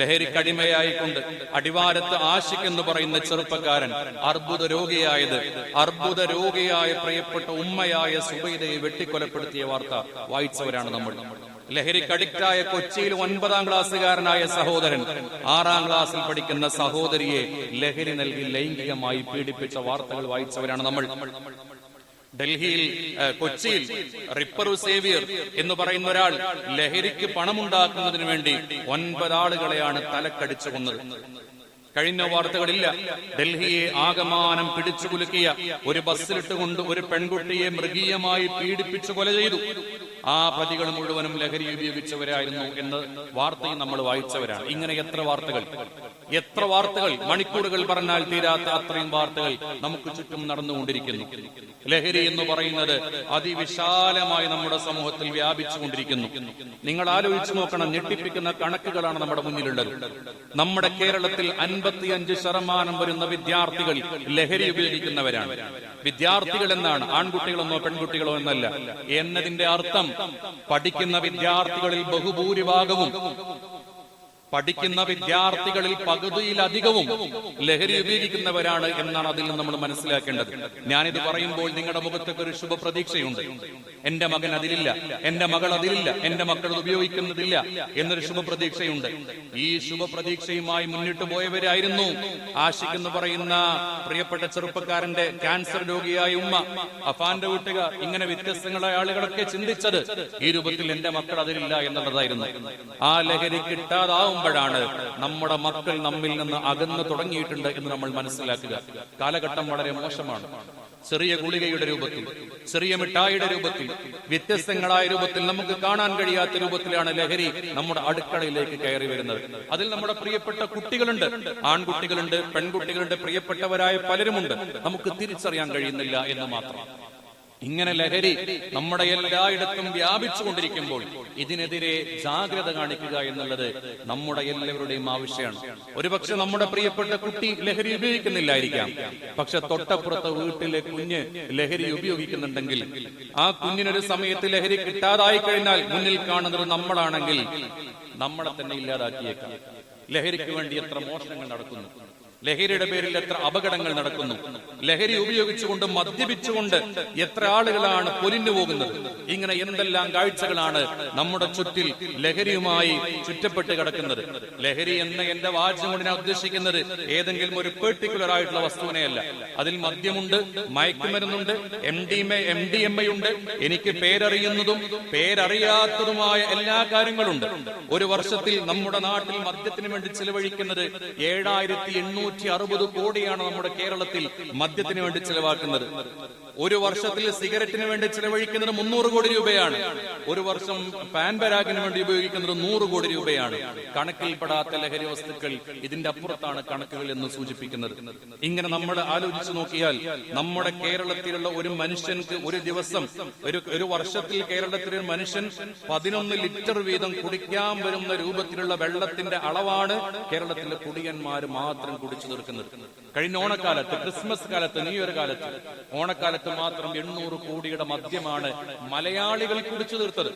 ലഹരിക്കടിമയായിക്കൊണ്ട് അടിവാരത്ത് ആശിക് എന്ന് പറയുന്ന ചെറുപ്പക്കാരൻ അർബുദ രോഗിയായത്. അർബുദ രോഗിയായ പ്രിയപ്പെട്ട ഉമ്മയായ സുബൈദയെ വെട്ടിക്കൊലപ്പെടുത്തിയ വാർത്ത വായിച്ചവരാണ് നമ്മൾ. ലഹരി കടിക്റ്റായ കൊച്ചിയിൽ ഒൻപതാം ക്ലാസ്സുകാരനായ സഹോദരൻ ആറാം ക്ലാസ്സിൽ പഠിക്കുന്ന സഹോദരിയെ ലഹരി നൽകി ലൈംഗികമായി പീഡിപ്പിച്ച വാർത്തകൾ വായിച്ചവരാണ് നമ്മൾ. ഡൽഹിയിൽ കൊച്ചിയിൽ റിപ്പർ സേവിയർ എന്ന് പറയുന്ന ഒരാൾ ലഹരിക്ക് പണമുണ്ടാക്കുന്നതിന് വേണ്ടി ഒൻപതാളുകളെയാണ് തലക്കടിച്ചു കൊന്നത്. കഴിഞ്ഞ വാർത്തകളില്ല. ഡൽഹിയെ ആകമാനം പിടിച്ചു കുലുക്കിയ ഒരു ബസ്സിലിട്ടുകൊണ്ട് ഒരു പെൺകുട്ടിയെ മൃഗീയമായി പീഡിപ്പിച്ചു കൊല ചെയ്തു. ആ പ്രതികൾ മുഴുവനും ലഹരി ഉപയോഗിച്ചവരായിരുന്നു എന്ന് വാർത്തയും നമ്മൾ വായിച്ചവരാണ്. ഇങ്ങനെ എത്ര വാർത്തകൾ? എത്ര വാർത്തകൾ മണിക്കൂറുകൾ പറഞ്ഞാൽ തീരാത്ത അത്രയും വാർത്തകൾ നമുക്ക് ചുറ്റും നടന്നുകൊണ്ടിരിക്കുന്നു. ലഹരി എന്ന് പറയുന്നത് അതിവിശാലമായി നമ്മുടെ സമൂഹത്തിൽ വ്യാപിച്ചുകൊണ്ടിരിക്കുന്നു. നിങ്ങൾ ആലോചിച്ചു നോക്കണം ഞെട്ടിപ്പിക്കുന്ന കണക്കുകളാണ് നമ്മുടെ മുന്നിലുള്ളത്. നമ്മുടെ കേരളത്തിൽ അൻപത്തിയഞ്ച് ശതമാനം വരുന്ന വിദ്യാർത്ഥികൾ ലഹരി ഉപയോഗിക്കുന്നവരാണ്. വിദ്യാർത്ഥികൾ എന്നാണ് ആൺകുട്ടികളെന്നോ പെൺകുട്ടികളോ എന്നല്ല. എന്നതിന്റെ അർത്ഥം പഠിക്കുന്ന വിദ്യാർത്ഥികളിൽ ബഹുഭൂരിഭാഗവും പഠിക്കുന്ന വിദ്യാർത്ഥികളിൽ പകുതിയിലധികവും ലഹരി ഉപയോഗിക്കുന്നവരാണ് എന്നാണ് അതിൽ നിന്ന് നമ്മൾ മനസ്സിലാക്കേണ്ടത്. ഞാനിത് പറയുമ്പോൾ നിങ്ങളുടെ മുഖത്തൊക്കെ ഒരു ശുഭപ്രതീക്ഷയുണ്ട്. എന്റെ മകൻ അതിലില്ല. എന്റെ മകൾ അതിലില്ല. എന്റെ മക്കൾ ഉപയോഗിക്കുന്നതില്ല എന്നൊരു ശുഭപ്രതീക്ഷയുണ്ട്. ഈ ശുഭപ്രതീക്ഷയുമായി മുന്നിട്ട് പോയവരായിരുന്നു ആഷിഖ് എന്ന് പറയുന്ന പ്രിയപ്പെട്ട ചെറുപ്പക്കാരന്റെ ക്യാൻസർ രോഗിയായ ഉമ്മ. അഫാന്റെ വീട്ടുകാർ ഇങ്ങനെ വ്യത്യസ്തങ്ങളായ ആളുകളൊക്കെ ചിന്തിച്ചത് ഈ രൂപത്തിൽ എന്റെ മക്കൾ അതിലില്ല എന്നുള്ളതായിരുന്നു. ആ ലഹരി കിട്ടാതാവുമ്പോഴാണ് നമ്മുടെ മക്കൾ നമ്മിൽ നിന്ന് അകന്നു തുടങ്ങിയിട്ടുണ്ട് എന്ന് നമ്മൾ മനസ്സിലാക്കുക. കാലഘട്ടം വളരെ മോശമാണ്. ചെറിയ ഗുളികയുടെ രൂപത്തിൽ ചെറിയ മിഠായിയുടെ രൂപത്തിൽ വ്യത്യസ്തങ്ങളായ രൂപത്തിൽ നമുക്ക് കാണാൻ കഴിയാത്ത രൂപത്തിലാണ് ലഹരി നമ്മുടെ അടുക്കളയിലേക്ക് കയറി വരുന്നത്. അതിൽ നമ്മുടെ പ്രിയപ്പെട്ട കുട്ടികളുണ്ട്. ആൺകുട്ടികളുണ്ട് പെൺകുട്ടികളുണ്ട് പ്രിയപ്പെട്ടവരായ പലരുമുണ്ട്. നമുക്ക് തിരിച്ചറിയാൻ കഴിയുന്നില്ല എന്ന് മാത്രം. ഇങ്ങനെ ലഹരി നമ്മുടെ എല്ലായിടത്തും വ്യാപിച്ചു കൊണ്ടിരിക്കുമ്പോൾ ഇതിനെതിരെ ജാഗ്രത കാണിക്കുക എന്നുള്ളത് നമ്മുടെ എല്ലാവരുടെയും ആവശ്യമാണ്. ഒരുപക്ഷെ നമ്മുടെ പ്രിയപ്പെട്ട കുട്ടി ലഹരി ഉപയോഗിക്കുന്നില്ലായിരിക്കാം. പക്ഷെ തൊട്ടപ്പുറത്തെ വീട്ടിലെ കുഞ്ഞ് ലഹരി ഉപയോഗിക്കുന്നുണ്ടെങ്കിൽ ആ കുഞ്ഞിനൊരു സമയത്ത് ലഹരി കിട്ടാതായി കഴിഞ്ഞാൽ മുന്നിൽ കാണുന്നത് നമ്മളാണെങ്കിൽ നമ്മളെ തന്നെ ഇല്ലാതാക്കിയേക്കാം. ലഹരിക്ക് വേണ്ടി എത്ര മോഷണങ്ങൾ നടക്കുന്നു. ലഹരിയുടെ പേരിൽ എത്ര അപകടങ്ങൾ നടക്കുന്നു. ലഹരി ഉപയോഗിച്ചുകൊണ്ട് മദ്യപിച്ചുകൊണ്ട് എത്ര ആളുകളാണ് പൊലിഞ്ഞു പോകുന്നത്. ഇങ്ങനെ എന്തെല്ലാം കാഴ്ചകളാണ് നമ്മുടെ ചുറ്റിൽ ലഹരിയുമായി ചുറ്റപ്പെട്ട് കിടക്കുന്നത്. ലഹരി എന്ന എന്റെ വാചകം കൊണ്ട് ഞാൻ ഉദ്ദേശിക്കുന്നത്. ഏതെങ്കിലും ഒരു പെർട്ടിക്കുലർ ആയിട്ടുള്ള വസ്തുവിനെയല്ല. അതിൽ മദ്യമുണ്ട് മയക്കുമരുന്നുണ്ട് M D M D M I ഉണ്ട്. എനിക്ക് പേരറിയുന്നതും പേരറിയാത്തതുമായ എല്ലാ കാര്യങ്ങളുണ്ട്. ഒരു വർഷത്തിൽ നമ്മുടെ നാട്ടിൽ മദ്യത്തിന് വേണ്ടി ചെലവഴിക്കുന്നത് ഏഴായിരത്തി എണ്ണൂറ്റി അറുപത് കോടിയാണ് നമ്മുടെ കേരളത്തിൽ മദ്യത്തിന് വേണ്ടി ചെലവാക്കുന്നത്. ഒരു വർഷത്തിൽ സിഗരറ്റിന് വേണ്ടി ചെലവഴിക്കുന്നത് മുന്നൂറ് കോടി രൂപയാണ്. ഒരു വർഷം പാൻ പരാഗിന് വേണ്ടി ഉപയോഗിക്കുന്നത് നൂറ് കോടി രൂപയാണ്. കണക്കിൽപ്പെടാത്ത ലഹരി വസ്തുക്കൾ ഇതിന്റെ അപ്പുറത്താണ് കണക്കുകൾ എന്ന് സൂചിപ്പിക്കുന്നത്. ഇങ്ങനെ നമ്മൾ ആലോചിച്ചു നോക്കിയാൽ നമ്മുടെ കേരളത്തിലുള്ള ഒരു മനുഷ്യൻക്ക് ഒരു ദിവസം ഒരു ഒരു വർഷത്തിൽ കേരളത്തിലെ ഒരു മനുഷ്യൻ പതിനൊന്ന് ലിറ്റർ വീതം കുടിക്കാൻ വരുന്ന രൂപത്തിലുള്ള വെള്ളത്തിന്റെ അളവാണ് കേരളത്തിലെ കുടിയന്മാർ മാത്രം കുടിച്ചു തീർക്കുന്നത് കഴിഞ്ഞ ഓണക്കാലത്ത് ക്രിസ്മസ് കാലത്ത് ന്യൂ ഇയർ കാലത്ത് ഓണക്കാലത്ത് മാത്രം എണ്ണൂറ് കോടിയുടെ മദ്യമാണ് മലയാളികൾ കുടിച്ചു തീർത്തത്.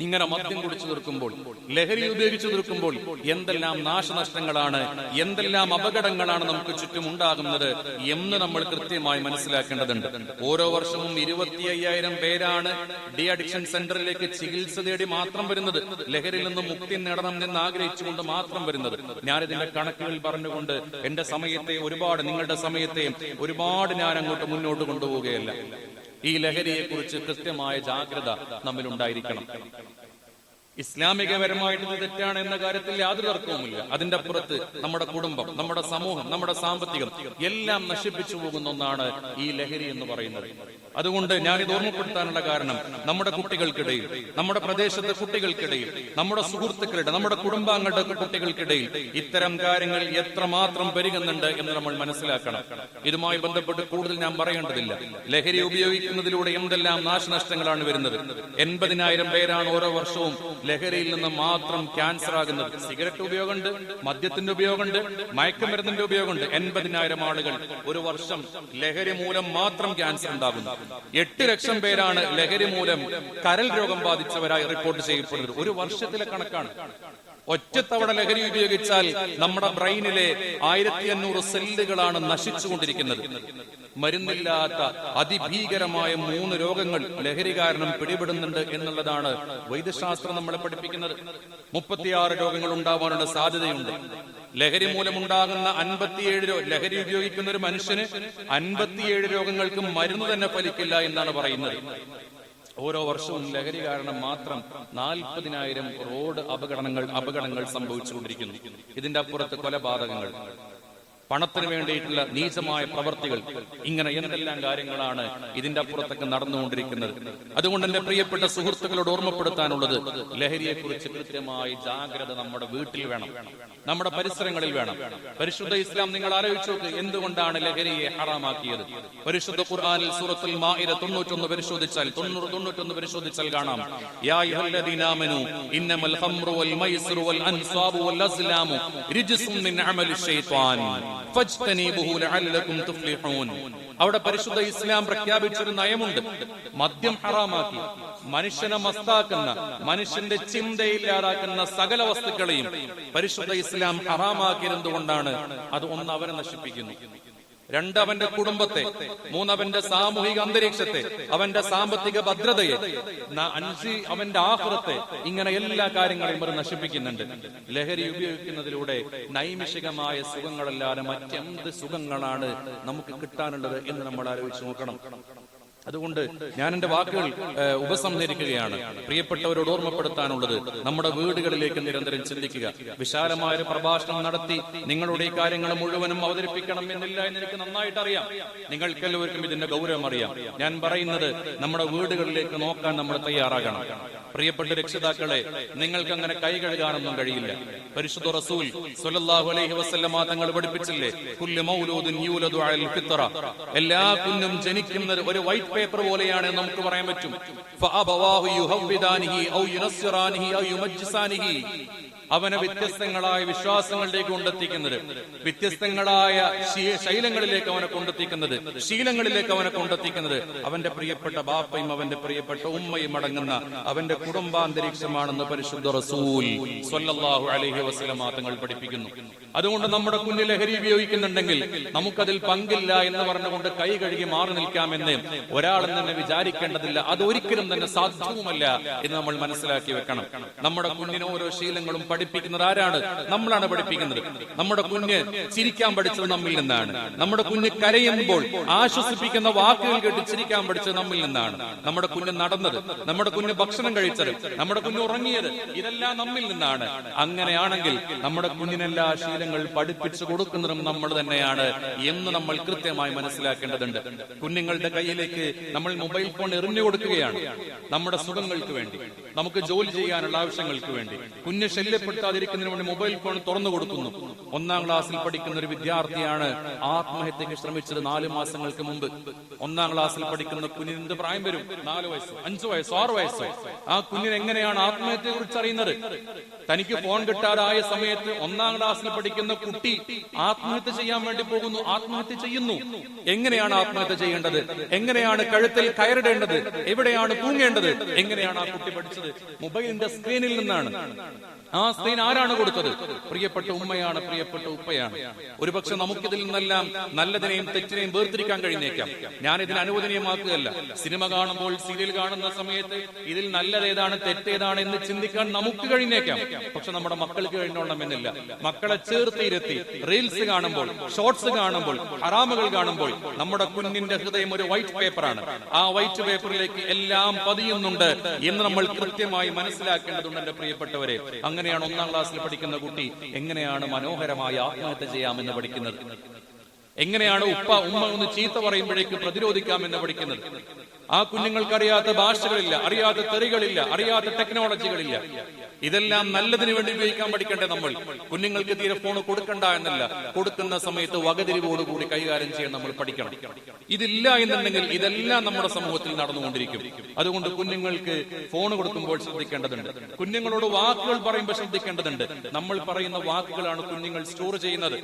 ഇങ്ങനെ മദ്യം കുടിച്ചു തീർക്കുമ്പോൾ ലഹരി ഉപയോഗിച്ചു തീർക്കുമ്പോൾ എന്തെല്ലാം നാശനഷ്ടങ്ങളാണ് എന്തെല്ലാം അപകടങ്ങളാണ് നമുക്ക് ചുറ്റും ഉണ്ടാകുന്നത് എന്ന് നമ്മൾ കൃത്യമായി മനസ്സിലാക്കേണ്ടതുണ്ട്. ഓരോ വർഷവും ഇരുപത്തി അയ്യായിരം പേരാണ് ഡി അഡിക്ഷൻ സെന്ററിലേക്ക് ചികിത്സ തേടി മാത്രം വരുന്നത്. ലഹരിയിൽ നിന്ന് മുക്തി നേടണം എന്ന് ആഗ്രഹിച്ചുകൊണ്ട് മാത്രം വരുന്നത്. ഞാനിതിന്റെ കണക്കുകൾ പറഞ്ഞുകൊണ്ട് എന്റെ സമയത്തെ ഒരുപാട് നിങ്ങളുടെ സമയത്തെയും ഒരുപാട് ഞാൻ അങ്ങോട്ട് മുന്നോട്ട് കൊണ്ടുപോവുകയല്ല. ഈ ലഹരിയെ കുറിച്ച് കൃത്യമായ ജാഗ്രത നമ്മിൽ ഉണ്ടായിരിക്കണം ഇസ്ലാമികപരമായിട്ട് തെറ്റാണ് എന്ന കാര്യത്തിൽ യാതൊരു തർക്കവുമില്ല. അതിന്റെ അപ്പുറത്ത് നമ്മുടെ കുടുംബം നമ്മുടെ സമൂഹം നമ്മുടെ സാമ്പത്തികം എല്ലാം നശിപ്പിച്ചു പോകുന്ന ഒന്നാണ് ഈ ലഹരി എന്ന് പറയുന്നത്. അതുകൊണ്ട് ഞാൻ ഇത് ഓർമ്മപ്പെടുത്താനുള്ള കാരണം നമ്മുടെ കുട്ടികൾക്കിടയിൽ നമ്മുടെ പ്രദേശത്തെ കുട്ടികൾക്കിടയിൽ നമ്മുടെ സുഹൃത്തുക്കളുടെ നമ്മുടെ കുടുംബാംഗങ്ങളുടെ കുട്ടികൾക്കിടയിൽ ഇത്തരം കാര്യങ്ങൾ എത്രമാത്രം പെരുകുന്നുണ്ട് എന്ന് നമ്മൾ മനസ്സിലാക്കണം. ഇതുമായി ബന്ധപ്പെട്ട് കൂടുതൽ ഞാൻ പറയേണ്ടതില്ല. ലഹരി ഉപയോഗിക്കുന്നതിലൂടെ എന്തെല്ലാം നാശനഷ്ടങ്ങളാണ് വരുന്നത്? എൺപതിനായിരം പേരാണ് ഓരോ വർഷവും ലഹരിയിൽ നിന്ന് മാത്രം ക്യാൻസർ ആകുന്നത്. സിഗരറ്റ് ഉപയോഗമുണ്ട് മദ്യത്തിന്റെ ഉപയോഗമുണ്ട് മയക്കുമരുന്നിന്റെ ഉപയോഗമുണ്ട്. എൺപതിനായിരം ആളുകൾ ഒരു വർഷം ലഹരി മൂലം മാത്രം ക്യാൻസർ ഉണ്ടാകുന്നു. എട്ട് ലക്ഷം പേരാണ് ലഹരി മൂലം കരൽ രോഗം ബാധിച്ചവരായി റിപ്പോർട്ട് ചെയ്യപ്പെടുന്നത്. ഒരു വർഷത്തിലെ കണക്കാണ്. ഒറ്റത്തവണ ലഹരി ഉപയോഗിച്ചാൽ നമ്മുടെ ബ്രെയിനിലെ ആയിരത്തി അഞ്ഞൂറ് സെല്ലുകളാണ് നശിച്ചുകൊണ്ടിരിക്കുന്നത്. മരുന്നില്ലാത്ത അതിഭീകരമായ മൂന്ന് രോഗങ്ങൾ ലഹരി കാരണം പിടിപെടുന്നുണ്ട് എന്നുള്ളതാണ് വൈദ്യശാസ്ത്രം നമ്മളെ പഠിപ്പിക്കുന്നത്. മുപ്പത്തിയാറ് രോഗങ്ങൾ ഉണ്ടാവാനുള്ള സാധ്യതയുണ്ട്. ലഹരി മൂലമുണ്ടാകുന്ന അൻപത്തിയേഴ് ലഹരി ഉപയോഗിക്കുന്ന ഒരു മനുഷ്യന് അൻപത്തിയേഴ് രോഗങ്ങൾക്കും മരുന്ന് തന്നെ ഫലിക്കില്ല എന്നാണ് പറയുന്നത്. ഓരോ വർഷവും ലഹരി കാരണം മാത്രം നാൽപ്പതിനായിരം റോഡ് അപകടങ്ങൾ അപകടങ്ങൾ സംഭവിച്ചുകൊണ്ടിരിക്കുന്നു. ഇതിന്റെ അപ്പുറത്ത് കൊലപാതകങ്ങൾ. പണത്തിന് വേണ്ടിയിട്ടുള്ള നീചമായ പ്രവർത്തികൾ. ഇങ്ങനെ എന്തെല്ലാം കാര്യങ്ങളാണ് ഇതിന്റെ അപ്പുറത്തൊക്കെ നടന്നുകൊണ്ടിരിക്കുന്നത്? അതുകൊണ്ട് എന്റെ പ്രിയപ്പെട്ട സുഹൃത്തുക്കളോട് ഓർമ്മപ്പെടുത്താനുള്ളത് ലഹരിയെ കുറിച്ച് കൃത്യമായി ജാഗ്രത നമ്മുടെ വീട്ടിൽ വേണം. നമ്മുടെ പരിസരങ്ങളിൽ വേണം. പരിശുദ്ധ ഇസ്ലാം നിങ്ങൾ ആലോചിച്ചു എന്തുകൊണ്ടാണ് ലഹരിയെ ഹറാമാക്കിയത്? പരിശുദ്ധ ഖുർആനിൽ സൂറത്തുൽ മാഇദ തൊണ്ണൂറ്റൊന്ന് പരിശോധിച്ചാൽ തൊണ്ണൂറ് തൊണ്ണൂറ്റൊന്ന് പരിശോധിച്ചാൽ കാണാം. ഇന്നമൽ ഖംറു വൽ മൈസറു വൽ അൻസാബു വൽ അസ്ലാമു റിജ്സുൻ മിൻ അമലി തുഫ്ലിഹൂൻ അവിടെ പരിശുദ്ധ ഇസ്ലാം പ്രഖ്യാപിച്ചൊരു നയമുണ്ട്. മദ്യം ഹറാമാക്കി മനുഷ്യനെ മസ്താക്കുന്ന മനുഷ്യന്റെ ചിന്തയില്ലാതാക്കുന്ന സകല വസ്തുക്കളെയും പരിശുദ്ധ ഇസ്ലാം ഹറാമാക്കിയതെന്തുകൊണ്ടാണ്? അത് ഒന്ന് അവരെ നശിപ്പിക്കുന്നു. രണ്ട് അവന്റെ കുടുംബത്തെ മൂന്ന് അവന്റെ സാമൂഹിക അന്തരീക്ഷത്തെ അവന്റെ സാമ്പത്തിക ഭദ്രതയെ. അഞ്ച് അവന്റെ ആഹ്ലത്തെ ഇങ്ങനെ എല്ലാ കാര്യങ്ങളെയും ഇവർ നശിപ്പിക്കുന്നുണ്ട്. ലഹരി ഉപയോഗിക്കുന്നതിലൂടെ നൈമിഷികമായ സുഖങ്ങളല്ലാതെ മറ്റെന്ത് സുഖങ്ങളാണ് നമുക്ക് കിട്ടാനുള്ളത് എന്ന് നമ്മൾ ആലോചിച്ച് നോക്കണം. അതുകൊണ്ട് ഞാൻ എന്റെ വാക്കുകൾ ഉപസംഹരിക്കുകയാണ്. പ്രിയപ്പെട്ടവരോട് ഓർമ്മപ്പെടുത്താനുള്ളത് നമ്മുടെ വീടുകളിലേക്ക് നിരന്തരം ചിന്തിക്കുക. വിശാലമായ ഒരു പ്രഭാഷണം നടത്തി നിങ്ങളുടെ ഈ കാര്യങ്ങൾ മുഴുവനും അവതരിപ്പിക്കണം എന്നില്ല എന്ന് എനിക്ക് നന്നായിട്ട് അറിയാം. നിങ്ങൾക്ക് എല്ലാവർക്കും ഇതിന്റെ ഗൗരവം അറിയാം. ഞാൻ പറയുന്നത് നമ്മുടെ വീടുകളിലേക്ക് നോക്കാൻ നമ്മൾ തയ്യാറാകണം. പ്രിയപ്പെട്ട രക്ഷിതാക്കളെ നിങ്ങൾക്ക് അങ്ങനെ കൈ കഴുകാനൊന്നും കഴിയില്ല. പരിശുദ്ധ റസൂൽ സ്വല്ലല്ലാഹു അലൈഹി വസല്ലമ തങ്ങൾ പഠിപ്പിച്ചില്ലേ? എല്ലാ കുഞ്ഞും ജനിക്കുന്നത് ഒരു വൈറ്റ് പേപ്പർ പോലെയാണ് നമുക്ക് പറയാൻ പറ്റും. ഔ ഔ അവനെ വ്യത്യസ്തങ്ങളായ വിശ്വാസങ്ങളിലേക്ക് കൊണ്ടെത്തിക്കുന്നത് വ്യത്യസ്തങ്ങളായ ശൈലങ്ങളിലേക്ക് അവനെ കൊണ്ടെത്തിക്കുന്നത് ശീലങ്ങളിലേക്ക് അവനെ കൊണ്ടെത്തിക്കുന്നത് അവന്റെ പ്രിയപ്പെട്ട ബാപ്പയും അവന്റെ പ്രിയപ്പെട്ട ഉമ്മയും അടങ്ങുന്ന അവന്റെ കുടുംബാന്തരീക്ഷമാണെന്ന് പരിശുദ്ധ റസൂൽ സ്വല്ലല്ലാഹു അലൈഹി വസല്ലമ തങ്ങൾ പഠിപ്പിക്കുന്നു. അതുകൊണ്ട് നമ്മുടെ കുഞ്ഞു ലഹരി ഉപയോഗിക്കുന്നുണ്ടെങ്കിൽ നമുക്കതിൽ പങ്കില്ല എന്ന് പറഞ്ഞുകൊണ്ട് കൈ കഴുകി മാറി നിൽക്കാമെന്ന് ഒരാളും തന്നെ വിചാരിക്കേണ്ടതില്ല. അതൊരിക്കലും തന്നെ സാധ്യവുമല്ല എന്ന് നമ്മൾ മനസ്സിലാക്കി വെക്കണം. നമ്മുടെ കുഞ്ഞിന് ഓരോ ശീലങ്ങളും പഠിപ്പിക്കുന്നത് ആരാണ്? നമ്മളാണ് പഠിപ്പിക്കുന്നത്. നമ്മുടെ കുഞ്ഞ് ചിരിക്കാൻ പഠിച്ചത് നമ്മിൽ നിന്നാണ്. നമ്മുടെ കുഞ്ഞ് കരയുമ്പോൾ ആശ്വസിപ്പിക്കുന്ന വാക്കുകൾ കേട്ട് ചിരിക്കാൻ പഠിച്ചത് നമ്മിൽ നിന്നാണ്. നമ്മുടെ കുഞ്ഞ് നടന്നത് നമ്മുടെ കുഞ്ഞ് ഭക്ഷണം കഴിച്ചത് നമ്മുടെ കുഞ്ഞ് ഉറങ്ങിയത് ഇതെല്ലാം നമ്മിൽ നിന്നാണ്. അങ്ങനെയാണെങ്കിൽ നമ്മുടെ കുഞ്ഞിനെല്ലാ ശീലങ്ങൾ പഠിപ്പിച്ചു കൊടുക്കുന്നതും നമ്മൾ തന്നെയാണ് എന്ന് നമ്മൾ കൃത്യമായി മനസ്സിലാക്കേണ്ടതുണ്ട്. കുഞ്ഞുങ്ങളുടെ കയ്യിലേക്ക് നമ്മൾ മൊബൈൽ ഫോൺ എറിഞ്ഞു കൊടുക്കുകയാണ്. നമ്മുടെ സുഖങ്ങൾക്ക് വേണ്ടി നമുക്ക് ജോലി ചെയ്യാനുള്ള ആവശ്യങ്ങൾക്ക് വേണ്ടി. കുഞ്ഞ് ശല്യപ്പെടുത്താതിരിക്കുന്നതിന് വേണ്ടി മൊബൈൽ ഫോൺ തുറന്നു കൊടുക്കുന്നു. ഒന്നാം ക്ലാസ്സിൽ പഠിക്കുന്ന ഒരു വിദ്യാർത്ഥിയാണ് ആത്മഹത്യക്ക് ശ്രമിച്ചത് നാല് മാസങ്ങൾക്ക് മുമ്പ്. ഒന്നാം ക്ലാസ്സിൽ പഠിക്കുന്ന കുഞ്ഞിന് പ്രായം വരും? നാല് വയസ്സ്? അഞ്ചു വയസ്സോ? ആറു വയസ്സോ? ആ കുഞ്ഞിന് എങ്ങനെയാണ് ആത്മഹത്യയെ കുറിച്ച് അറിയുന്നത്? തനിക്ക് ഫോൺ കിട്ടാതായ സമയത്ത് ഒന്നാം ക്ലാസ്സിൽ പഠിക്കുന്ന കുട്ടി ആത്മഹത്യ ചെയ്യാൻ വേണ്ടി പോകുന്നു ആത്മഹത്യ ചെയ്യുന്നു. എങ്ങനെയാണ് ആത്മഹത്യ ചെയ്യേണ്ടത്? എങ്ങനെയാണ് കഴുത്തിൽ കയറിടേണ്ടത്? എവിടെയാണ് തൂങ്ങേണ്ടത്? എങ്ങനെയാണ് ആ കുട്ടി പഠിച്ചത്? മൊബൈലിന്റെ സ്ക്രീനിൽ നിന്നാണ്. ആ സ്ക്രീൻ ആരാണ് കൊടുത്തത്? പ്രിയപ്പെട്ട ഉമ്മയാണ് പ്രിയപ്പെട്ട ഉപ്പയാണ്. ഒരുപക്ഷെ നമുക്കിതിൽ നിന്നെല്ലാം നല്ലതിനെയും തെറ്റിനെയും വേർതിരിക്കാൻ കഴിഞ്ഞേക്കാം. ഞാൻ ഇതിന് അനുവദനീയമാക്കുകയല്ല. സിനിമ കാണുമ്പോൾ സീരിയൽ കാണുന്ന സമയത്ത് ഇതിൽ നല്ലതേതാണ് തെറ്റേതാണ് എന്ന് ചിന്തിക്കാൻ നമുക്ക് കഴിഞ്ഞേക്കാം. പക്ഷെ നമ്മുടെ മക്കൾക്ക് കഴിഞ്ഞോളണമെന്നില്ല മക്കളെ ചേർത്ത് ഇരുത്തി റീൽസ് കാണുമ്പോൾ ഷോർട്സ് കാണുമ്പോൾ ഹറാമുകൾ കാണുമ്പോൾ നമ്മുടെ കുഞ്ഞിന്റെ ഹൃദയം ഒരു വൈറ്റ് പേപ്പറാണ് ആ വൈറ്റ് പേപ്പറിലേക്ക് എല്ലാം പതിയുന്നുണ്ട് എന്ന് നമ്മൾ കൃത്യമായി മനസ്സിലാക്കേണ്ടതുണ്ട് എന്റെ പ്രിയപ്പെട്ടവരെ. അങ്ങനെയാണ് ഒന്നാം ക്ലാസ്സിൽ പഠിക്കുന്ന കുട്ടി എങ്ങനെയാണ് മനോഹരമായി ആത്മഹത്യ ചെയ്യാമെന്ന് പഠിക്കുന്നത്? എങ്ങനെയാണ് ഉപ്പ ഉമ്മ ഒന്ന് ചീത്ത പറയുമ്പോഴേക്ക് പ്രതിരോധിക്കാമെന്ന് പഠിക്കുന്നത്? ആ കുഞ്ഞുങ്ങൾക്ക് അറിയാത്ത ഭാഷകളില്ല അറിയാത്ത തെറികളില്ല അറിയാത്ത ടെക്നോളജികളില്ല ഇതെല്ലാം നല്ലതിന് വേണ്ടി ഉപയോഗിക്കാൻ പഠിക്കണ്ടേ നമ്മൾ? കുഞ്ഞുങ്ങൾക്ക് തീരെ ഫോൺ കൊടുക്കണ്ട എന്നല്ല. കൊടുക്കുന്ന സമയത്ത് വകതിരിവോടുകൂടി കൈകാര്യം ചെയ്യാൻ നമ്മൾ പഠിക്കണം. ഇതില്ല എന്നുണ്ടെങ്കിൽ ഇതെല്ലാം നമ്മുടെ സമൂഹത്തിൽ നടന്നുകൊണ്ടിരിക്കും. അതുകൊണ്ട് കുഞ്ഞുങ്ങൾക്ക് ഫോൺ കൊടുക്കുമ്പോൾ ശ്രദ്ധിക്കേണ്ടതുണ്ട്. കുഞ്ഞുങ്ങളോട് വാക്കുകൾ പറയുമ്പോൾ ശ്രദ്ധിക്കേണ്ടതുണ്ട്. നമ്മൾ പറയുന്ന വാക്കുകളാണ് കുഞ്ഞുങ്ങൾ സ്റ്റോർ ചെയ്യുന്നത്.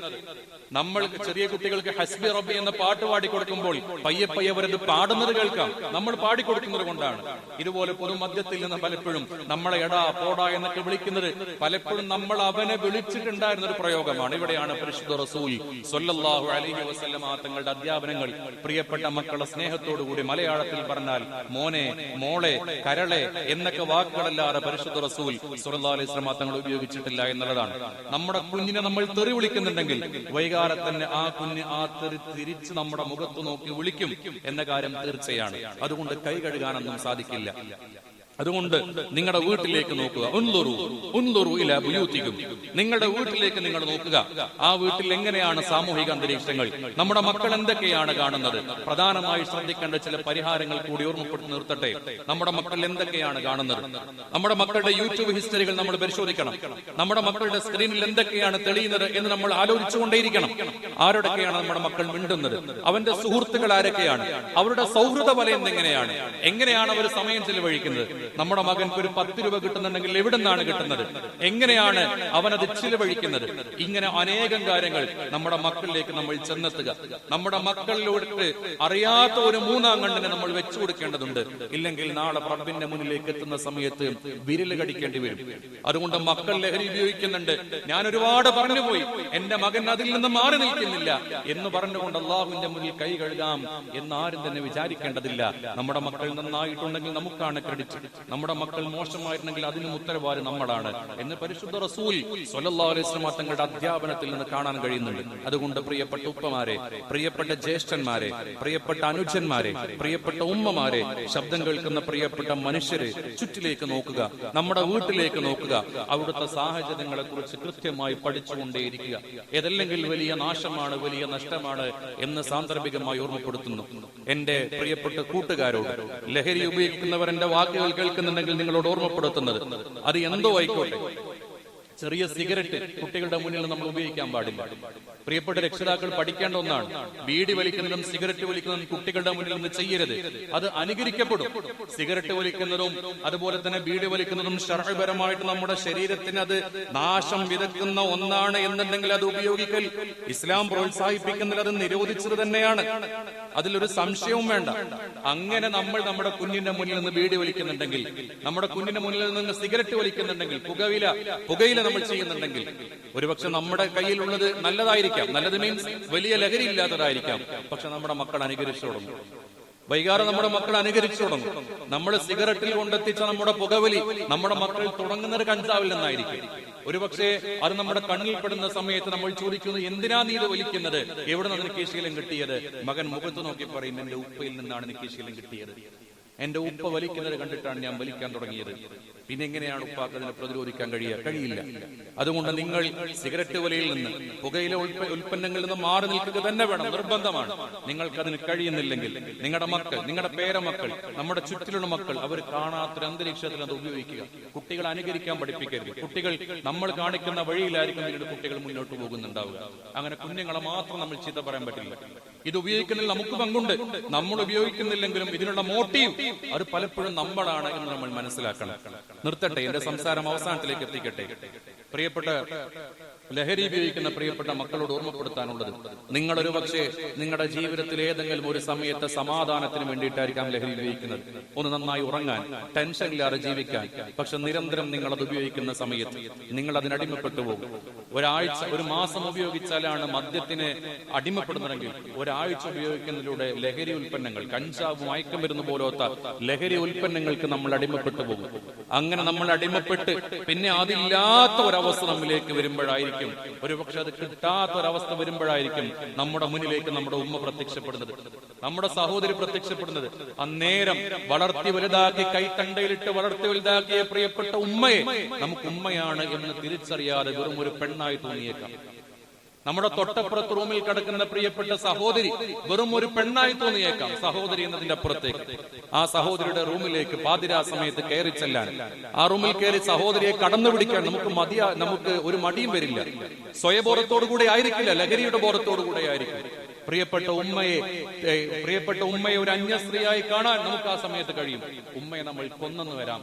നമ്മൾ ചെറിയ കുട്ടികൾക്ക് ഹസ്ബി റബ്ബി എന്ന പാട്ട് പാടി കൊടുക്കുമ്പോൾ പയ്യെ പയ്യെ അവരത് പാടുന്നത് കേൾക്കാം. നമ്മൾ പാടിക്കൊടുക്കുന്നത് കൊണ്ടാണ്. ഇതുപോലെ പൊതുമധ്യത്തിൽ നിന്ന് പലപ്പോഴും നമ്മളെ എടാ പോടാ എന്നൊക്കെ വിളിക്കുന്നത് പലപ്പോഴും നമ്മൾ അവനെ വിളിച്ചിട്ടുണ്ടായിരുന്ന ഒരു പ്രയോഗമാണ്. ഇവിടെയാണ് പരിശുദ്ധ റസൂൽ സൊല്ലാഹു അലൈഹി വസല്ലമ തങ്ങളുടെ അധ്യാപനങ്ങൾ പ്രിയപ്പെട്ട മക്കളെ സ്നേഹത്തോടുകൂടി മലയാളത്തിൽ പറഞ്ഞാൽ മോനെ മോളെ കരളെ എന്നൊക്കെ വാക്കുകളല്ലാതെ പരിശുദ്ധ റസൂൽ സുല്ലാ അലൈഹി സ്വലം തങ്ങൾ ഉപയോഗിച്ചിട്ടില്ല എന്നുള്ളതാണ്. നമ്മുടെ കുഞ്ഞിനെ നമ്മൾ തെറി വിളിക്കുന്നുണ്ടെങ്കിൽ വൈകാരെ തന്നെ ആ കുഞ്ഞ് ആ തെറി തിരിച്ച് നമ്മുടെ മുഖത്ത് നോക്കി വിളിക്കും എന്ന കാര്യം തീർച്ചയാണ്. അതുകൊണ്ട് കൈ കഴുകാനൊന്നും സാധിക്കില്ല. അതുകൊണ്ട് നിങ്ങളുടെ വീട്ടിലേക്ക് നോക്കുക. ഉൻലുറു ഉൻലുറു ഇല ബുയൂത്തിക്കും. നിങ്ങളുടെ വീട്ടിലേക്ക് നിങ്ങൾ നോക്കുക. ആ വീട്ടിൽ എങ്ങനെയാണ് സാമൂഹിക അന്തരീക്ഷങ്ങൾ? നമ്മുടെ മക്കൾ എന്തൊക്കെയാണ് കാണുന്നത്? പ്രധാനമായി ശ്രദ്ധിക്കേണ്ട ചില പരിഹാരങ്ങൾ കൂടി ഓർമ്മപ്പെടുത്തി നിർത്തട്ടെ. നമ്മുടെ മക്കൾ എന്തൊക്കെയാണ് കാണുന്നത്? നമ്മുടെ മക്കളുടെ യൂട്യൂബ് ഹിസ്റ്ററികൾ നമ്മൾ പരിശോധിക്കണം. നമ്മുടെ മക്കളുടെ സ്ക്രീനിൽ എന്തൊക്കെയാണ് തെളിയുന്നത് എന്ന് നമ്മൾ ആലോചിച്ചുകൊണ്ടേയിരിക്കണം. ആരോടൊക്കെയാണ് നമ്മുടെ മക്കൾ മിണ്ടുന്നത്? അവന്റെ സുഹൃത്തുക്കൾ ആരൊക്കെയാണ്? അവരുടെ സൗഹൃദ വലയം എങ്ങനെയാണ്? എങ്ങനെയാണ് അവർ സമയം ചെലവഴിക്കുന്നത്? നമ്മുടെ മകൻക്ക് ഒരു പത്ത് രൂപ കിട്ടുന്നുണ്ടെങ്കിൽ എവിടെ നിന്നാണ് കിട്ടുന്നത്? എങ്ങനെയാണ് അവനത് ചിലവഴിക്കുന്നത്? ഇങ്ങനെ അനേകം കാര്യങ്ങൾ നമ്മുടെ മക്കളിലേക്ക് നമ്മൾ ചെന്നെത്തുക. നമ്മുടെ മക്കളിലൂടെ അറിയാത്ത ഒരു മൂന്നാം കണ്ണിനെ നമ്മൾ വെച്ചു കൊടുക്കേണ്ടതുണ്ട്. ഇല്ലെങ്കിൽ നാളെ റബ്ബിന്റെ മുന്നിലേക്ക് എത്തുന്ന സമയത്ത് വിരൽ കടിക്കേണ്ടി വരും. അതുകൊണ്ട് മക്കൾ ലഹരി ഉപയോഗിക്കുന്നുണ്ട്. ഞാൻ ഒരുപാട് പറഞ്ഞുപോയി. എന്റെ മകൻ അതിൽ നിന്ന് മാറി നിൽക്കുന്നില്ല എന്ന് പറഞ്ഞുകൊണ്ട് അള്ളാഹുവിന്റെ മുന്നിൽ കൈ കഴുകാം എന്ന് ആരും തന്നെ വിചാരിക്കേണ്ടതില്ല. നമ്മുടെ മക്കൾ നന്നായിട്ടുണ്ടെങ്കിൽ നമുക്കാണ് ക്രെഡിറ്റ്. നമ്മുടെ മക്കൾ മോശമായിരുന്നെങ്കിൽ അതിനും ഉത്തരവാദി നമ്മളാണ് എന്ന് പരിശുദ്ധ റസൂൽ തങ്ങളുടെ അധ്യാപനത്തിൽ നിന്ന് കാണാൻ കഴിയുന്നുണ്ട്. അതുകൊണ്ട് പ്രിയപ്പെട്ട ഉപ്പമാരെ പ്രിയപ്പെട്ട ജ്യേഷ്ഠന്മാരെ പ്രിയപ്പെട്ട അനുജന്മാരെ പ്രിയപ്പെട്ട ഉമ്മമാരെ ശബ്ദം കേൾക്കുന്ന പ്രിയപ്പെട്ട മനുഷ്യരെ ചുറ്റിലേക്ക് നോക്കുക നമ്മുടെ വീട്ടിലേക്ക് നോക്കുക അവിടുത്തെ സാഹചര്യങ്ങളെ കുറിച്ച് കൃത്യമായി പഠിച്ചുകൊണ്ടേയിരിക്കുക. ഏതല്ലെങ്കിൽ വലിയ നാശമാണ് വലിയ നഷ്ടമാണ് എന്ന് സാന്ദർഭികമായി ഓർമ്മപ്പെടുത്തുന്നു. എന്റെ പ്രിയപ്പെട്ട കൂട്ടുകാരോട് ലഹരി ഉപയോഗിക്കുന്നവർ എന്റെ വാക്കുകൾ കേൾക്കുന്നുണ്ടെങ്കിൽ നിങ്ങളോട് ഓർമ്മപ്പെടുത്തുന്നത്. അത് എന്തോ ആയിക്കോട്ടെ. ചെറിയ സിഗരറ്റ് കുട്ടികളുടെ മുന്നിൽ നമ്മൾ ഉപയോഗിക്കാൻ പാടില്ല. പ്രിയപ്പെട്ട രക്ഷിതാക്കൾ പഠിക്കേണ്ട ഒന്നാണ്. ബീഡി വലിക്കുന്നതും സിഗരറ്റ് വലിക്കുന്നതും കുട്ടികളുടെ മുന്നിൽ നിന്ന് ചെയ്യരുത്. അത് അനുകരിക്കപ്പെടും. സിഗരറ്റ് വലിക്കുന്നതും അതുപോലെ തന്നെ ബീഡി വലിക്കുന്നതും ശർഹപരമായിട്ട് നമ്മുടെ ശരീരത്തിന് അത് നാശം വിതക്കുന്ന ഒന്നാണ് എന്നുണ്ടെങ്കിൽ അത് ഉപയോഗിക്കൽ. ഇസ്ലാം പ്രോത്സാഹിപ്പിക്കുന്നതിൽ അത് നിരോധിച്ചത് തന്നെയാണ്. അതിലൊരു സംശയവും വേണ്ട. അങ്ങനെ നമ്മൾ നമ്മുടെ കുഞ്ഞിന്റെ മുന്നിൽ നിന്ന് ബീഡി വലിക്കുന്നുണ്ടെങ്കിൽ നമ്മുടെ കുഞ്ഞിന്റെ മുന്നിൽ നിന്ന് സിഗരറ്റ് വലിക്കുന്നുണ്ടെങ്കിൽ പുകയില പുകയില നമ്മൾ ചെയ്യുന്നുണ്ടെങ്കിൽ ഒരുപക്ഷെ നമ്മുടെ കയ്യിലുള്ളത് നല്ലതായിരിക്കാം. നല്ലത് മീൻസ് വലിയ ലഹരി ഇല്ലാത്തതായിരിക്കാം പക്ഷെ നമ്മുടെ മക്കൾ അനുകരിച്ചു തുടങ്ങും. വൈകാതെ നമ്മുടെ മക്കൾ അനുകരിച്ചു തുടങ്ങും. നമ്മൾ സിഗരറ്റിൽ കൊണ്ടെത്തിച്ച നമ്മുടെ പുകവലി നമ്മുടെ മക്കൾ തുടങ്ങുന്നത് കഞ്ചാവിൽ നിന്നായിരിക്കും. ഒരുപക്ഷെ അത് നമ്മുടെ കണ്ണിൽ പെടുന്ന സമയത്ത് നമ്മൾ ചോദിക്കുന്നു എന്തിനാ നീ ഇത് വലിക്കുന്നത്? എവിടെ നിന്ന് കേശീലം കിട്ടിയത്? മകൻ മുഖത്ത് നോക്കി പറയും എന്റെ ഉപ്പയിൽ നിന്നാണ് ശീലം കിട്ടിയത്. എന്റെ ഉപ്പ വലിക്കുന്നത് കണ്ടിട്ടാണ് ഞാൻ വലിക്കാൻ തുടങ്ങിയത്. പിന്നെ എങ്ങനെയാണ് ഉപ്പാക്ക് അതിനെ പ്രതിരോധിക്കാൻ കഴിയുക? കഴിയില്ല. അതുകൊണ്ട് നിങ്ങൾ സിഗരറ്റ് വലയിൽ നിന്ന് പുകയില ഉൽപ്പന്നങ്ങളിൽ നിന്ന് മാറി നിൽക്കുക തന്നെ വേണം. നിർബന്ധമാണ്. നിങ്ങൾക്ക് അതിന് കഴിയുന്നില്ലെങ്കിൽ നിങ്ങളുടെ മക്കൾ നിങ്ങളുടെ പേരമക്കൾ നമ്മുടെ ചുറ്റിലുള്ള മക്കൾ അവർ കാണാത്തൊരു അന്തരീക്ഷത്തിൽ അത് ഉപയോഗിക്കുക. കുട്ടികൾ അനുകരിക്കാൻ പഠിപ്പിക്കരുത്. കുട്ടികൾ നമ്മൾ കാണിക്കുന്ന വഴിയിലായിരിക്കും പിന്നീട് കുട്ടികൾ മുന്നോട്ട് പോകുന്നുണ്ടാവുക. അങ്ങനെ കുഞ്ഞുങ്ങളെ മാത്രം നമ്മൾ ചീത്ത പറയാൻ പറ്റില്ല. ഇത് ഉപയോഗിക്കുന്നതിൽ നമുക്ക് പങ്കുണ്ട്. നമ്മൾ ഉപയോഗിക്കുന്നില്ലെങ്കിലും ഇതിനുള്ള മോട്ടീവ് അത് പലപ്പോഴും നമ്മളാണ് എന്ന് നമ്മൾ മനസ്സിലാക്കണം. നിർത്തട്ടെ എന്റെ സംസാരം അവസാനത്തിലേക്ക് എത്തിക്കട്ടെ. പ്രിയപ്പെട്ട ലഹരി ഉപയോഗിക്കുന്ന പ്രിയപ്പെട്ട മക്കളോട് ഓർമ്മപ്പെടുത്താനുള്ളത്. നിങ്ങളൊരു പക്ഷേ നിങ്ങളുടെ ജീവിതത്തിൽ ഏതെങ്കിലും ഒരു സമയത്തെ സമാധാനത്തിന് വേണ്ടിയിട്ടായിരിക്കാം ലഹരി ഉപയോഗിക്കുന്നത്. ഒന്ന് നന്നായി ഉറങ്ങാൻ ടെൻഷൻ ഇല്ലാതെ ജീവിക്കാൻ. പക്ഷെ നിരന്തരം നിങ്ങൾ അത് ഉപയോഗിക്കുന്ന സമയത്ത് നിങ്ങൾ അതിനടിമപ്പെട്ടു പോകും. ഒരാഴ്ച ഒരു മാസം ഉപയോഗിച്ചാലാണ് മദ്യത്തിന് അടിമപ്പെടുന്നതെങ്കിൽ ഒരാഴ്ച ഉപയോഗിക്കുന്നതിലൂടെ ലഹരി ഉൽപ്പന്നങ്ങൾ കഞ്ചാവ് മയക്കം വരുന്ന പോലത്തെ ലഹരി ഉൽപ്പന്നങ്ങൾക്ക് നമ്മൾ അടിമപ്പെട്ടു പോകും. അങ്ങനെ നമ്മൾ അടിമപ്പെട്ട് പിന്നെ അതില്ലാത്ത ഒരവസ്ഥ നമ്മിലേക്ക് വരുമ്പോഴായിരിക്കും ഒരുപക്ഷെ അത് കിട്ടാത്തൊരവസ്ഥ വരുമ്പോഴായിരിക്കും നമ്മുടെ മുന്നിലേക്ക് നമ്മുടെ ഉമ്മ പ്രത്യക്ഷപ്പെടുന്നത്. നമ്മുടെ സഹോദരി പ്രത്യക്ഷപ്പെടുന്നത്. അന്നേരം വളർത്തി വലുതാക്കി കൈത്തണ്ടയിലിട്ട് വളർത്തി വലുതാക്കിയ പ്രിയപ്പെട്ട ഉമ്മയെ നമുക്ക് ഉമ്മയാണ് എന്ന് തിരിച്ചറിയാതെ വെറും ഒരു പെണ്ണായി തോന്നിയേക്കാം. നമ്മുടെ തൊട്ടപ്പുറത്ത് റൂമിൽ കിടക്കുന്ന പ്രിയപ്പെട്ട സഹോദരി വെറും ഒരു പെണ്ണായി തോന്നിയേക്കാം. സഹോദരി എന്നതിന്റെ അപ്പുറത്തേക്ക്. ആ സഹോദരിയുടെ റൂമിലേക്ക് പാതിരാ സമയത്ത് കയറി ചെല്ലാൻ. ആ റൂമിൽ കയറി സഹോദരിയെ കടന്നു പിടിക്കാൻ നമുക്ക് മതിയാ നമുക്ക് ഒരു മടിയും വരില്ല. സ്വയബോധത്തോടു കൂടെ ആയിരിക്കില്ല ലഹരിയുടെ ബോധത്തോടു കൂടെ ആയിരിക്കും പ്രിയപ്പെട്ട ഉമ്മയെ പ്രിയപ്പെട്ട ഉമ്മയെ ഒരു അന്യ സ്ത്രീയായി കാണാൻ നമുക്ക് ആ സമയത്ത് കഴിയും. ഉമ്മയെ നമ്മൾ കൊന്നെന്ന് വരാം.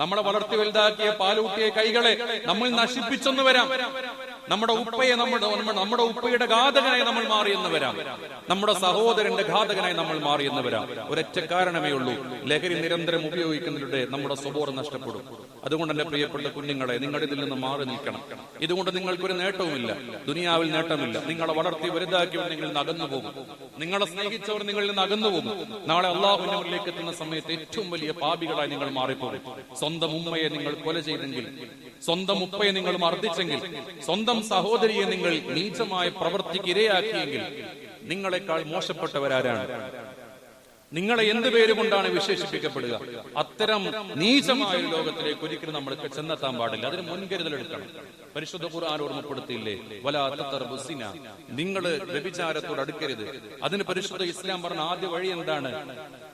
നമ്മളെ വളർത്തി വലുതാക്കിയ പാലൂട്ടിയ കൈകളെ നമ്മൾ നശിപ്പിച്ചെന്ന് വരാം. നമ്മുടെ ഉപ്പയെ നമ്മുടെ നമ്മുടെ- ഉപ്പയുടെ ഘാതകനായി നമ്മൾ മാറിയെന്ന് വരാം നമ്മുടെ സഹോദരന്റെ ഘാതകനായി നമ്മൾ മാറിയെന്ന് വരാം ഒരൊറ്റ കാരണമേ ഉള്ളൂ. ലഹരി നിരന്തരം ഉപയോഗിക്കുന്നതിലൂടെ നമ്മുടെ സ്വബോർ നഷ്ടപ്പെടും. അതുകൊണ്ട് എന്റെ പ്രിയപ്പെട്ട കുഞ്ഞുങ്ങളെ നിങ്ങൾ ഇതിൽ നിന്ന് മാറി നിൽക്കണം. ഇതുകൊണ്ട് നിങ്ങൾക്കൊരു നേട്ടവുമില്ല. ദുനിയാവിൽ നേട്ടമില്ല. നിങ്ങളെ വളർത്തി വലുതാക്കിയവർ നിങ്ങളിൽ നിന്ന് അകന്നു പോകും. നിങ്ങളെ സ്നേഹിച്ചവർ നിങ്ങളിൽ നിന്ന് അകന്നു പോകും. നാളെ അള്ളാഹുവിന്റെ മുന്നിലേക്ക് എത്തുന്ന സമയത്ത് ഏറ്റവും വലിയ പാപികളായി നിങ്ങൾ മാറിപ്പോകും. സ്വന്തം ഉമ്മയെ നിങ്ങൾ കൊല ചെയ്തെങ്കിൽ സ്വന്തം ഉപ്പയെ നിങ്ങൾ മർദ്ദിച്ചെങ്കിൽ സ്വന്തം സഹോദരിയെ നിങ്ങൾ നീചമായ പ്രവൃത്തിക്ക് ഇരയാക്കിയെങ്കിൽ നിങ്ങളെക്കാൾ മോശപ്പെട്ടവരാരാണ്? നിങ്ങളെ എന്ത് പേരുകൊണ്ടാണ് വിശേഷിപ്പിക്കപ്പെടുക? അത്തരം നീചമായ ലോകത്തിലേക്ക് ഒരിക്കലും നമ്മൾ ചെന്നെത്താൻ പാടില്ല. അതിന് മുൻകരുതൽ എടുക്കണം. പരിശുദ്ധ ഖുർആൻ ഓർമ്മപ്പെടുത്തിയില്ലേ? വലാ തഖറബു സിന. നിങ്ങൾ വ്യഭിചാരത്തോട് അടുക്കരുത്. അതിന് പരിശുദ്ധ ഇസ്ലാം പറഞ്ഞ ആദ്യ വഴി എന്താണ്?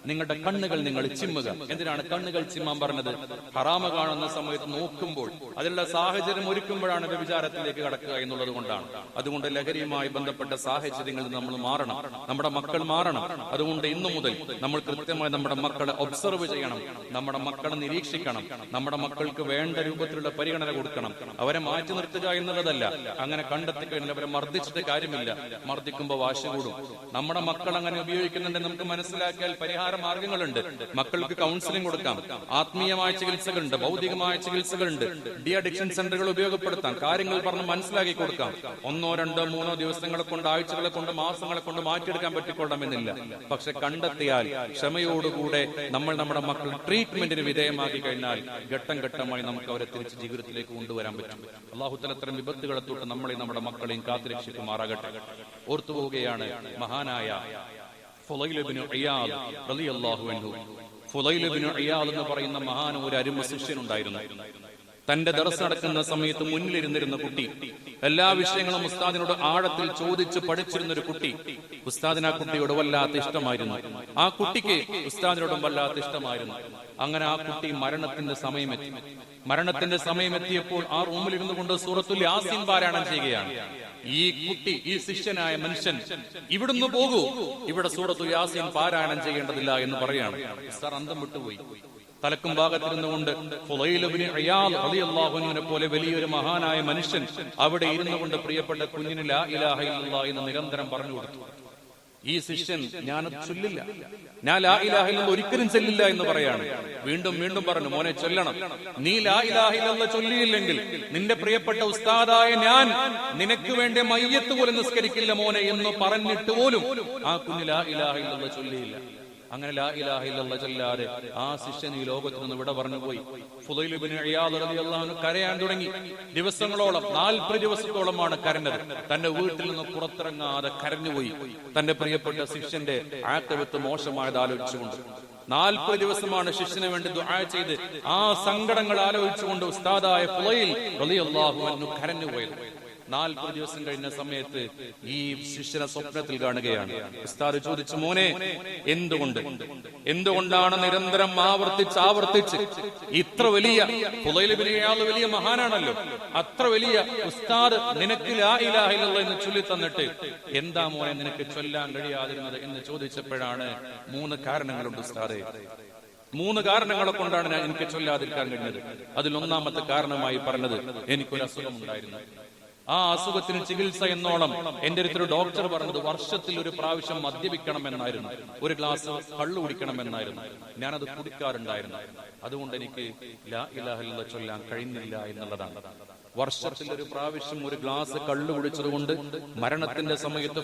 നിങ്ങളുടെ കണ്ണുകൾ നിങ്ങൾ ചിമ്മുക. എന്തിനാണ് കണ്ണുകൾ ചിമ്മാൻ പറഞ്ഞത്? ഹറാമ കാണുന്ന സമയത്ത് നോക്കുമ്പോൾ അതിനുള്ള സാഹചര്യം ഒരുക്കുമ്പോഴാണ് വ്യഭിചാരത്തിലേക്ക് കടക്കുക എന്നുള്ളത് കൊണ്ടാണ്. അതുകൊണ്ട് ലഹരിയുമായി ബന്ധപ്പെട്ട സാഹചര്യങ്ങളിൽ നമ്മൾ മാറണം. നമ്മുടെ മക്കൾ മാറണം. അതുകൊണ്ട് ഇന്നു മുതൽ നമ്മൾ കൃത്യമായി നമ്മുടെ മക്കളെ ഒബ്സർവ് ചെയ്യണം. നമ്മുടെ മക്കളെ നിരീക്ഷിക്കണം. നമ്മുടെ മക്കൾക്ക് വേണ്ട രൂപത്തിലുള്ള പരിഗണന കൊടുക്കണം. അവരെ മാറ്റി നിർത്തുക എന്നുള്ളതല്ല. അങ്ങനെ കണ്ടെത്തി കഴിഞ്ഞാൽ അവരെ മർദ്ദിച്ചിട്ട് കാര്യമില്ല. മർദ്ദിക്കുമ്പോൾ വാശി കൂടും. നമ്മുടെ മക്കൾ അങ്ങനെ ഉപയോഗിക്കുന്നുണ്ടെങ്കിൽ നമുക്ക് മനസ്സിലാക്കിയാൽ പരിഹാര മാർഗങ്ങളുണ്ട്. മക്കൾക്ക് കൗൺസിലിംഗ് കൊടുക്കാം. ആത്മീയമായ ചികിത്സകളുണ്ട്. ഭൗതികമായ ചികിത്സകളുണ്ട്. ഡി അഡിക്ഷൻ സെന്ററുകൾ ഉപയോഗപ്പെടുത്താം. കാര്യങ്ങൾ പറഞ്ഞ് മനസ്സിലാക്കി കൊടുക്കാം. ഒന്നോ രണ്ടോ മൂന്നോ ദിവസങ്ങളെ കൊണ്ട് ആഴ്ചകളെ കൊണ്ട് മാസങ്ങളെ കൊണ്ട് മാറ്റിയെടുക്കാൻ പറ്റിക്കൊള്ളണമെന്നില്ല പക്ഷെ കണ്ടെത്തിയാൽ ക്ഷമയോടുകൂടെ നമ്മൾ നമ്മുടെ മക്കൾ ട്രീറ്റ്മെന്റിന് വിധേയമാക്കി കഴിഞ്ഞാൽ ഘട്ടം ഘട്ടമായി നമുക്ക് അവരെ തിരിച്ച് ജീവിതത്തിലേക്ക് കൊണ്ടുവരാൻ പറ്റും. അള്ളാഹുത്തല അത്തരം വിപത്തുകളെ തൊട്ട് നമ്മളെയും നമ്മുടെ മക്കളെയും കാത്തുരക്ഷിക്കുമാറാകട്ടെ. ഓർത്തുപോവുകയാണ് മഹാനായ അൻഹു. എന്ന് പറയുന്ന മഹാന ഒരു അരുമ ശിഷ്യനുണ്ടായിരുന്നു. തന്റെ ദർസ് നടക്കുന്ന സമയത്ത് മുന്നിലിരുന്നിരുന്ന കുട്ടി എല്ലാ വിഷയങ്ങളും ഉസ്താദിനോട് ആഴത്തിൽ ചോദിച്ച് പഠിച്ചിരുന്ന ഒരു കുട്ടി ഉസ്താദിന് ആ കുട്ടിയോട് വല്ലാത്ത ഇഷ്ടമായിരുന്നു. ആ കുട്ടിക്ക് ഉസ്താദിനോടും വല്ലാത്ത ഇഷ്ടമായിരുന്നു. അങ്ങനെ ആ കുട്ടി മരണത്തിന്റെ സമയമെത്തി. മരണത്തിന്റെ സമയമെത്തിയപ്പോൾ ആ റൂമിൽ ഇരുന്നു കൊണ്ട് സൂറത്തുൽ യാസീൻ പാരായണം ചെയ്യുകയാണ്. ഈ കുട്ടി ഈ ശിഷ്യനായ മനുഷ്യൻ ഇവിടുന്ന് പോകൂ. ഇവിടെ സൂറത്തു യാസീൻ പാരായണം ചെയ്യേണ്ടതില്ല എന്ന് പറയാണ്. സാർ അന്തം വിട്ടുപോയി. തലക്കും ഭാഗത്തിരുന്നുകൊണ്ട് റളിയല്ലാഹുവിനെ പോലെ വലിയൊരു മഹാനായ മനുഷ്യൻ അവിടെ ഇരുന്നു കൊണ്ട് പ്രിയപ്പെട്ട കുഞ്ഞിന് ലാ ഇലാഹ ഇല്ലാ എന്ന് നിരന്തരം പറഞ്ഞു കൊടുത്തു. ഈ ശിഷ്യൻ ഞാൻ ചൊല്ലില്ല. ഞാൻ ലാ ഇലാഹിൽ ഇല്ലല്ലാഹ് ഒരിക്കലും ചെല്ലില്ല എന്ന് പറയാണ്. വീണ്ടും വീണ്ടും പറഞ്ഞു മോനെ ചൊല്ലണം. നീ ലാ ഇലാഹിൽ ഇല്ലല്ലാഹ് ചൊല്ലിയില്ലെങ്കിൽ നിന്റെ പ്രിയപ്പെട്ട ഉസ്താദായ ഞാൻ നിനക്ക് വേണ്ടി മയ്യത്ത് പോലും നിസ്കരിക്കില്ല മോനെ എന്ന് പറഞ്ഞിട്ട് പോലും ആ കുഞ്ഞ് ലാ ഇലാഹ ചൊല്ലിയില്ല. അങ്ങനെ ലാ ഇലാഹ ചൊല്ലാതെ ആ ശിഷ്യൻ ഈ ലോകത്ത് നിന്ന് ഇവിടെ പറഞ്ഞു പോയി അൻഹു കരയാൻ തുടങ്ങി. ദിവസങ്ങളോളം നാൽപ്പത് ദിവസത്തോളമാണ് കരഞ്ഞത്. തന്റെ വീട്ടിൽ നിന്ന് പുറത്തിറങ്ങാതെ കരഞ്ഞുപോയി. തന്റെ പ്രിയപ്പെട്ട ശിഷ്യന്റെ ആക്രവത്ത് മോശമായത് ആലോചിച്ചുകൊണ്ട്. നാൽപ്പത് ദിവസമാണ് ശിഷ്യന് വേണ്ടി ദുആ ചെയ്ത് ആ സങ്കടങ്ങൾ ആലോചിച്ചുകൊണ്ട് ഉസ്താദായ പുലയിൽ കരഞ്ഞുപോയത്. നാൽപ്പത് ദിവസം കഴിഞ്ഞ സമയത്ത് ഈ ശിഷ്യനെ സ്വപ്നത്തിൽ കാണുകയാണ്. ഉസ്താദ് ചോദിച്ചു മോനെ എന്തുകൊണ്ട്? എന്തുകൊണ്ടാണ് നിരന്തരം ആവർത്തിച്ച് ആവർത്തിച്ച് ഇത്ര വലിയ പുലയിൽ വലിയ മഹാനാണല്ലോ? അത്ര വലിയ ഉസ്താദ് നിനക്ക് എന്ന് ചൊല്ലി തന്നിട്ട് എന്താ മോനെ നിനക്ക് ചൊല്ലാൻ കഴിയാതിരുന്നത് എന്ന് ചോദിച്ചപ്പോഴാണ് മൂന്ന് കാരണങ്ങളുണ്ട് ഉസ്താദെ. മൂന്ന് കാരണങ്ങളെ കൊണ്ടാണ് ഞാൻ എനിക്ക് ചൊല്ലാതിരിക്കാൻ കഴിഞ്ഞത്. അതിൽ ഒന്നാമത്തെ കാരണമായി പറഞ്ഞത് എനിക്കൊരു അസുഖം ഉണ്ടായിരുന്നു ആ അസുഖത്തിന് ചികിത്സ എന്നോണം എന്റെ അടുത്തൊരു ഡോക്ടർ പറഞ്ഞത് വർഷത്തിൽ ഒരു പ്രാവശ്യം മദ്യപിക്കണം എന്നായിരുന്നു ഒരു ഗ്ലാസ് കള്ളു കുടിക്കണം എന്നായിരുന്നു ഞാനത് കുടിക്കാറുണ്ടായിരുന്നു. അതുകൊണ്ട് എനിക്ക് ലാ ഇലാഹല്ല ചൊല്ലാൻ കഴിയുന്നില്ല എന്നുള്ളതാണ്. വർഷത്തിൽ ഒരു പ്രാവശ്യം ഒരു ഗ്ലാസ് കള്ളു കുടിച്ചതുകൊണ്ട് മരണത്തിന്റെ സമയത്ത്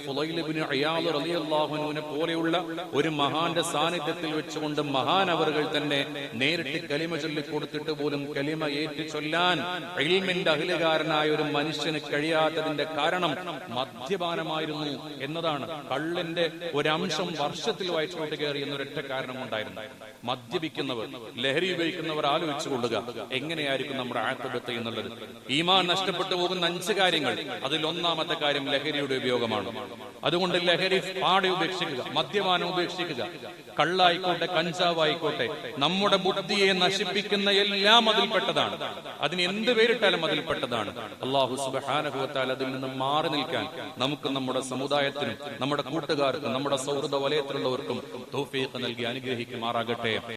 പോലെയുള്ള ഒരു മഹാന്റെ സാന്നിധ്യത്തിൽ വെച്ചുകൊണ്ട് മഹാനവറുകൾ തന്നെ നേരിട്ട് കലിമ ചൊല്ലിക്കൊടുത്തിട്ട് പോലും കലിമ ഏറ്റു ചൊല്ലാൻ ഇൽമിന്റെ അഖിലകാരനായ ഒരു മനുഷ്യന് കഴിയാത്തതിന്റെ കാരണം മദ്യപാനമായിരുന്നു എന്നതാണ്. കള്ളിന്റെ ഒരംശം വർഷത്തിൽ വയറ്റിലോട്ട് കയറി എന്നൊരൊറ്റ കാരണം ഉണ്ടായിരുന്നു മദ്യപിക്കുന്നവർ ലഹരി ഉപയോഗിക്കുന്നവർ ആലോചിച്ചു കൊള്ളുക എങ്ങനെയായിരിക്കും നമ്മുടെ ആത്മഹത്യ എന്നുള്ളത്? ഈമാൻ നഷ്ടപ്പെട്ടു പോകുന്ന അഞ്ച് കാര്യങ്ങൾ. അതിൽ ഒന്നാമത്തെ കാര്യം ലഹരിയുടെ ഉപയോഗമാണ്. അതുകൊണ്ട് ലഹരി പാടെ ഉപേക്ഷിക്കുക മദ്യപാനം ഉപേക്ഷിക്കുക. കള്ളായിക്കോട്ടെ കഞ്ചാവായിക്കോട്ടെ നമ്മുടെ ബുദ്ധിയെ നശിപ്പിക്കുന്ന എല്ലാം അതിൽപ്പെട്ടതാണ് അതിന് എന്ത് പേരിട്ടാലും അതിൽപ്പെട്ടതാണ് അള്ളാഹു സുബാനുഭവത്താൽ അതിൽ നിന്ന് മാറി നിൽക്കാൻ നമുക്ക് നമ്മുടെ സമുദായത്തിനും നമ്മുടെ കൂട്ടുകാർക്കും നമ്മുടെ സൗഹൃദ വലയത്തിലുള്ളവർക്കും നൽകി അനുഗ്രഹിക്കുമാറാകട്ടെ.